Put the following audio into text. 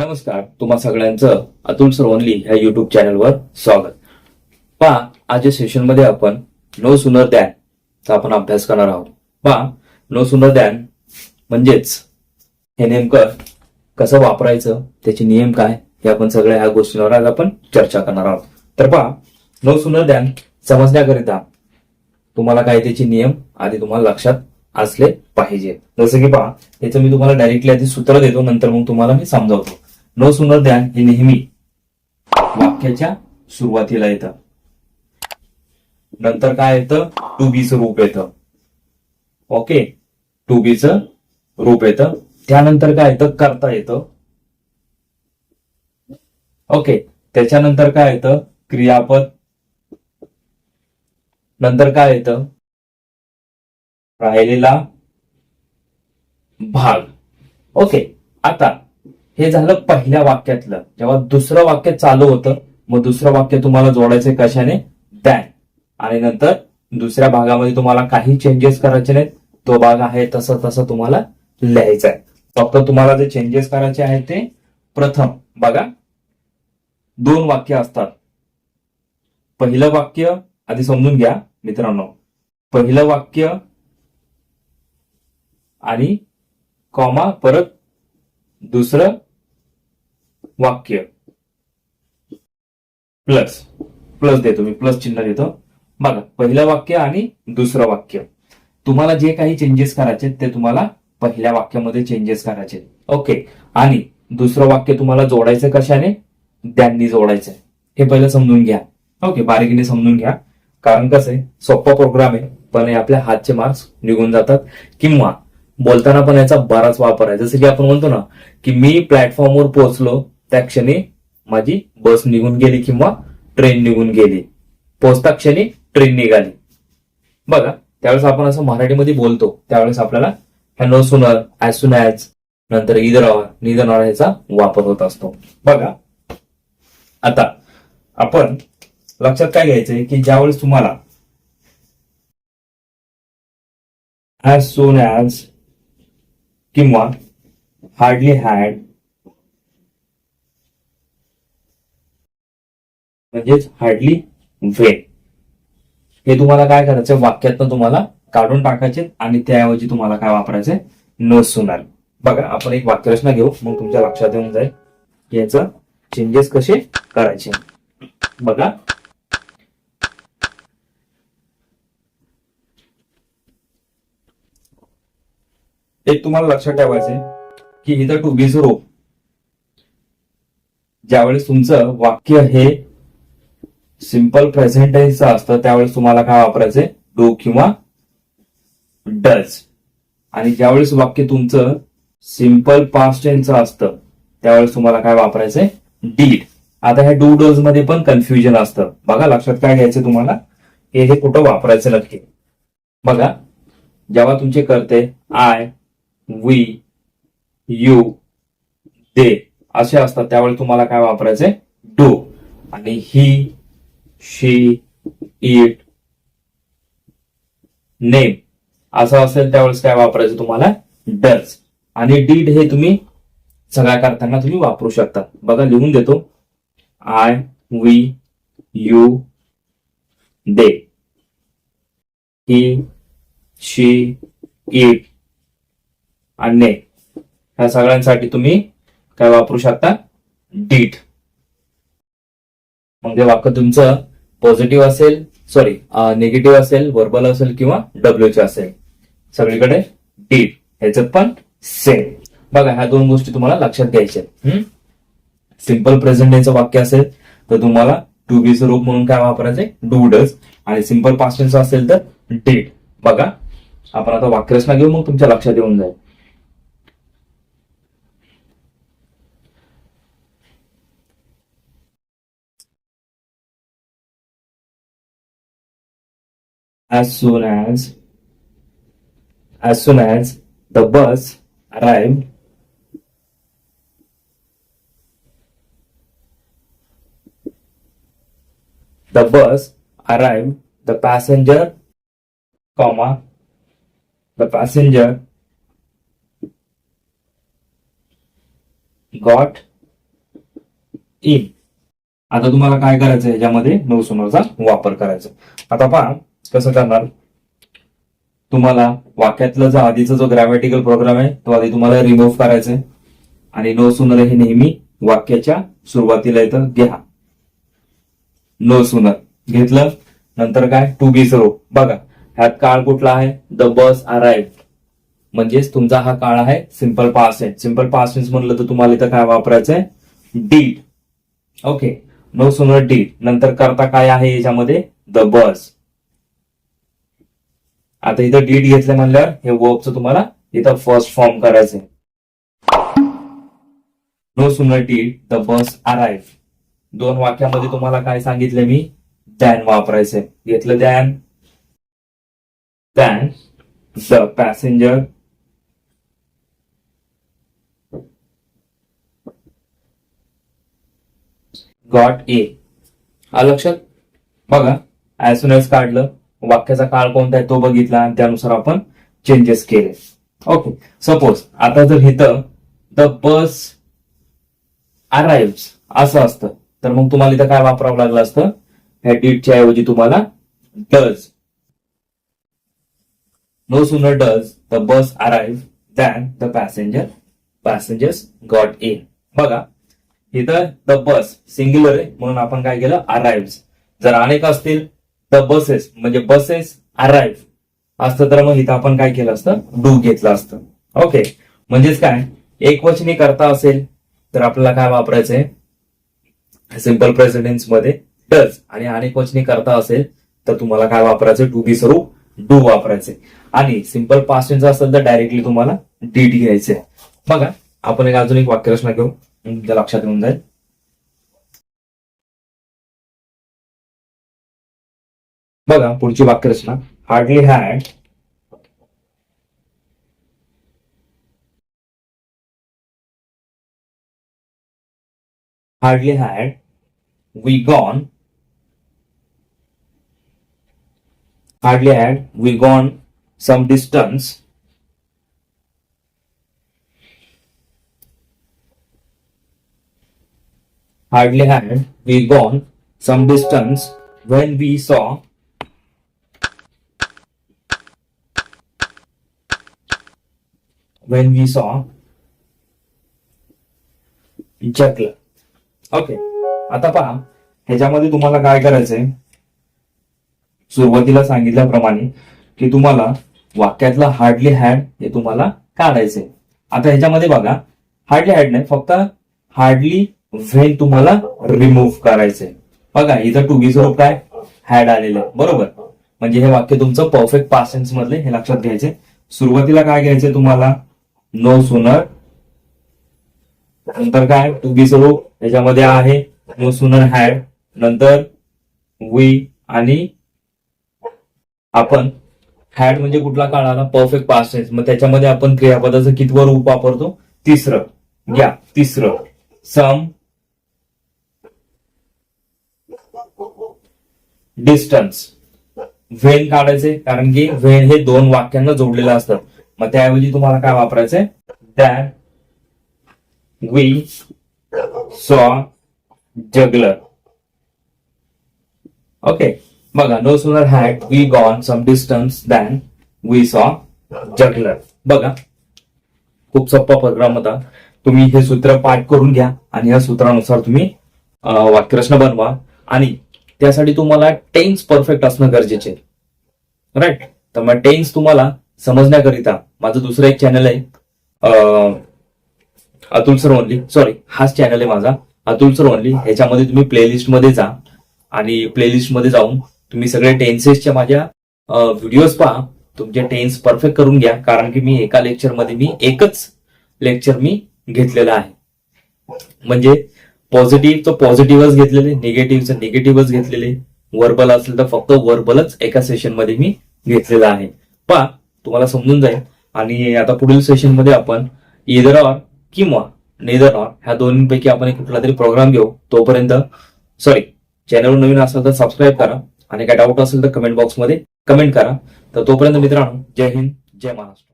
नमस्कार तुम्हा सगळ्यांचं अतुल सरवनली ह्या युट्यूब चॅनलवर स्वागत. पहा आजच्या सेशनमध्ये आपण नो सुनर दॅन चा आपण अभ्यास करणार आहोत. पहा नो सुनर दॅन म्हणजेच हे नेमकं कसं वापरायचं त्याचे नियम काय हे आपण सगळ्या ह्या गोष्टींवर आज आपण चर्चा करणार आहोत. तर पहा नो सुनर दॅन समजण्याकरिता तुम्हाला काय त्याचे नियम आधी तुम्हाला लक्षात असले पाहिजे. जसं की पहा त्याचं मी तुम्हाला डायरेक्टली आधी सूत्र देतो नंतर मग तुम्हाला मी समजावतो. नो सुनर द्या हे नेहमी वाक्याच्या सुरुवातीला येतं. नंतर काय येतं? टू बीचं रूप येतं. ओके टू बीचं रूप येतं. त्यानंतर काय येतं? करता येतं. ओके त्याच्यानंतर काय येतं? क्रियापद. नंतर काय येतं? राहिलेला भाग. ओके आता हे झालं पहिल्या वाक्यातलं. जेव्हा दुसरं वाक्य चालू होतं मग दुसरं वाक्य तुम्हाला जोडायचं कशाने? दॅन आणि नंतर दुसऱ्या भागामध्ये तुम्हाला काही चेंजेस करायचे नाहीत. तो भाग आहे तसं तसं तुम्हाला लिहायचा आहे फक्त तुम्हाला जे चेंजेस करायचे आहेत ते प्रथम बघा. दोन वाक्य असतात. पहिलं वाक्य आधी समजून घ्या मित्रांनो. पहिलं वाक्य आणि कॉमा परत दुसरं वाक्य. प्लस प्लस देतो मी. प्लस चिन्ह देतो. बघा पहिलं वाक्य आणि दुसरं वाक्य. तुम्हाला जे काही चेंजेस करायचे ते तुम्हाला पहिल्या वाक्यामध्ये चेंजेस करायचे ओके आणि दुसरं वाक्य तुम्हाला जोडायचं कशाने? त्यांनी जोडायचं हे पहिलं समजून घ्या. ओके बारीकीने समजून घ्या. कारण कसं आहे? सोपा प्रोग्राम आहे पण हे आपल्या हातचे मार्क्स निघून जातात. किंवा बोलताना पण याचा बराच वापर आहे. जसं की आपण म्हणतो ना की मी प्लॅटफॉर्मवर पोहोचलो त्या क्षणी माझी बस निघून गेली किंवा ट्रेन निघून गेली. पोहोचता क्षणी ट्रेन निघाली. बघा त्यावेळेस आपण असं मराठीमध्ये बोलतो. त्यावेळेस आपल्याला ह्या सुनर ॲज सुन ॲज नंतर इदर आवर निदर आवर ह्याचा वापर होत असतो. बघा आता आपण लक्षात काय घ्यायचंय की ज्यावेळेस तुम्हाला ॲज सोन ॲज किंवा हार्डली हॅड म्हणजेच हार्डली वे हे तुम्हाला काय करायचं वाक्यातनं तुम्हाला काढून टाकायचे आणि त्याऐवजी तुम्हाला काय वापरायचे न सुनार बघा आपण एक वाक्यरचना घेऊ. मग तुमच्या लक्षात येऊन जाईल. की याचं चेंजेस कसे करायचे? बघा. एक तुम्हाला लक्षात ठेवायचंय की इथं टू बी झिरो ज्यावेळेस तुमचं वाक्य हे सिंपल प्रेझेंट टेन्सचं असतं त्यावेळेस तुम्हाला काय वापरायचंय? डू किंवा डज आणि ज्यावेळेस वाक्य तुमचं सिंपल पास्ट टेन्सचं असतं त्यावेळेस तुम्हाला काय वापरायचंय? डीड आता ह्या डू डोजमध्ये पण कन्फ्युजन असतं. बघा लक्षात काय घ्यायचं तुम्हाला? हे हे कुठं वापरायचं नक्की? बघा जेव्हा तुमचे करते आय वी यू दे असे असतात. त्यावेळी तुम्हाला काय वापरायचंय डू आणि ही शी इट नेम असं असेल त्यावेळेस काय वापरायचं तुम्हाला? डज आणि डीड हे तुम्ही सगळ्या करताना तुम्ही वापरू शकता. बघा लिहून देतो. I we you they he she it आणि ह्या सगळ्यांसाठी तुम्ही काय वापरू शकता? डीट मग ते वाक्य तुमचं पॉझिटिव्ह असेल सॉरी निगेटिव्ह असेल वर्बल असेल किंवा डब्ल्यूचे असेल. सगळीकडे डीट ह्याच्यात पण सेम बघा ह्या दोन गोष्टी तुम्हाला लक्षात घ्यायच्या सिंपल प्रेझेंट यांचं वाक्य असेल तर तुम्हाला टू बीचं रूप म्हणून काय वापरायचंय? डू डज आणि सिंपल पास्टेन्स असेल तर डीट बघा आपण आता वाक्यरचना घेऊ मग तुमच्या लक्षात येऊन जाईल. As soon as as soon as the bus arrived the bus arrived the passenger comma the passenger got in आता तुम्हाला काय करायचं आहे याच्यामध्ये नऊ समोरचा वापर करायचा आता पहा कसं करणार? तुम्हाला वाक्यातलं जो आधीचा जो ग्रॅमॅटिकल प्रोग्राम आहे तो आधी तुम्हाला रिमूव्ह करायचा आहे आणि नो सुनर हे नेहमी वाक्याच्या सुरुवातीला येतं घ्या. नो सुनर घेतलं नंतर काय? टू बी झिरो बघा ह्यात काळ कुठला आहे? द बस अराईव्ह म्हणजेच तुमचा हा काळ आहे सिंपल पास आहे सिंपल पास मीन्स म्हणलं तर तुम्हाला इथं काय वापरायचं आहे did okay no sooner did नंतर करता काय आहे याच्यामध्ये? द बस आता इथं डीड घेतलं म्हणल्यावर हे वर्बचं तुम्हाला इथं फर्स्ट फॉर्म करायचंय. No sooner did the bus arrive दोन वाक्यामध्ये तुम्हाला काय सांगितलं मी? दॅन वापरायचंय. घेतलं than than the passenger got a आ लक्षात? बघा ऍज सुन एज काढलं वाक्याचा काळ कोणता आहे तो बघितला आणि त्यानुसार आपण चेंजेस केले. ओके सपोज आता जर इथं द बस अराईव्ह असं असतं. तर मग तुम्हाला इथं काय वापरावं लागलं असतं? ह्या डीटच्या ऐवजी तुम्हाला does no sooner does the bus arrive than the passenger passengers got a बघा इथं द बस सिंग्युलर आहे म्हणून आपण काय केलं? अराईव्ह जर अनेक असतील द बसेस म्हणजे बसेस अराईव्ह असतं तर मग इथं आपण काय केलं असतं? डू घेतलं असतं. ओके म्हणजेच काय? एक वचनी करता असेल तर आपल्याला काय वापरायचंय सिंपल प्रेसिडेन्समध्ये डज आणि अनेक वचनी करता असेल तर तुम्हाला काय वापरायचं टू बी स्वरूप डू वापरायचे आणि सिंपल पास्ट असेल तर डायरेक्टली तुम्हाला डीड घ्यायचे बघा आपण एक अजून एक वाक्यरचना घेऊ. तुमच्या लक्षात येऊन जाईल. बघा पुढची वाक्यरचना hardly had hardly had we gone hardly had we gone some distance hardly had we gone some distance when we saw when we saw juggler okay आता पहा ह्याच्यामध्ये तुम्हाला काय करायचंय? सुरुवातीला सांगितल्याप्रमाणे की तुम्हाला वाक्यातला हार्डली हॅड हे तुम्हाला काढायचंय. आता ह्याच्यामध्ये बघा हार्डली हॅड नाही फक्त हार्डली व्हेन तुम्हाला रिमूव्ह करायचंय. बघा इथं टू बी स्वरूप काय? हॅड आलेलं आहे. बरोबर? म्हणजे हे वाक्य तुमचं परफेक्ट पासेन्स मधले हे लक्षात घ्यायचे सुरुवातीला काय घ्यायचंय तुम्हाला? नो सुनर नंतर काय? टू बी स्वरूप त्याच्यामध्ये आहे नो सुनर हॅड नंतर वी आणि आपण. हॅड म्हणजे कुठला काळ आला परफेक्ट पास्ट टेन्स मग त्याच्यामध्ये आपण क्रियापदाचं कितवं रूप वापरतो? तिसरं. या तिसरं. सम डिस्टन्स व्हेन काढायचे कारण की व्हेन हे दोन वाक्यांना जोडलेलं असतं. मग त्याऐवजी तुम्हाला काय वापरायचंय? That we saw juggler okay बघा no sooner had we gone some distance than we saw juggler बघा खूप सोपा प्रोग्राम होता. तुम्ही हे सूत्र पाठ करून घ्या आणि या सूत्रानुसार तुम्ही वाक्यरचना बनवा. आणि त्यासाठी तुम्हाला टेन्स परफेक्ट असणं गरजेचे राईट तर मग टेन्स तुम्हाला समजण्याकरिता माझं दुसरं एक चॅनल आहे. अतुल सर ओनली सॉरी हाच चॅनल आहे माझा. अतुल सर ओनली ह्याच्यामध्ये तुम्ही प्लेलिस्टमध्ये जा आणि प्लेलिस्टमध्ये जाऊन तुम्ही सगळे टेन्सेसच्या माझ्या व्हिडिओज पहा. तुमचे टेन्स परफेक्ट करून घ्या. कारण की मी एका लेक्चरमध्ये मी एकच लेक्चर मी घेतलेलं आहे. म्हणजे पॉझिटिव्ह तर पॉझिटिव्हच घेतलेले निगेटिव्हचं निगेटिव्हच घेतलेले. वर्बल असेल तर फक्त वर्बलच एका सेशनमध्ये मी घेतलेलं आहे. पहा. तुम्हाला समजून जाईल. आणि आता पुढील सेशनमध्ये आपण इदर ऑर किंवा नेदर ऑर ह्या दोन्हीपैकी आपण कुठला तरी प्रोग्राम घेऊ. तोपर्यंत सॉरी चॅनल नवीन असेल तर सबस्क्राईब करा. आणि काय डाऊट असेल तर कमेंट बॉक्समध्ये कमेंट करा. तर तोपर्यंत मित्रांनो जय हिंद जय महाराष्ट्र.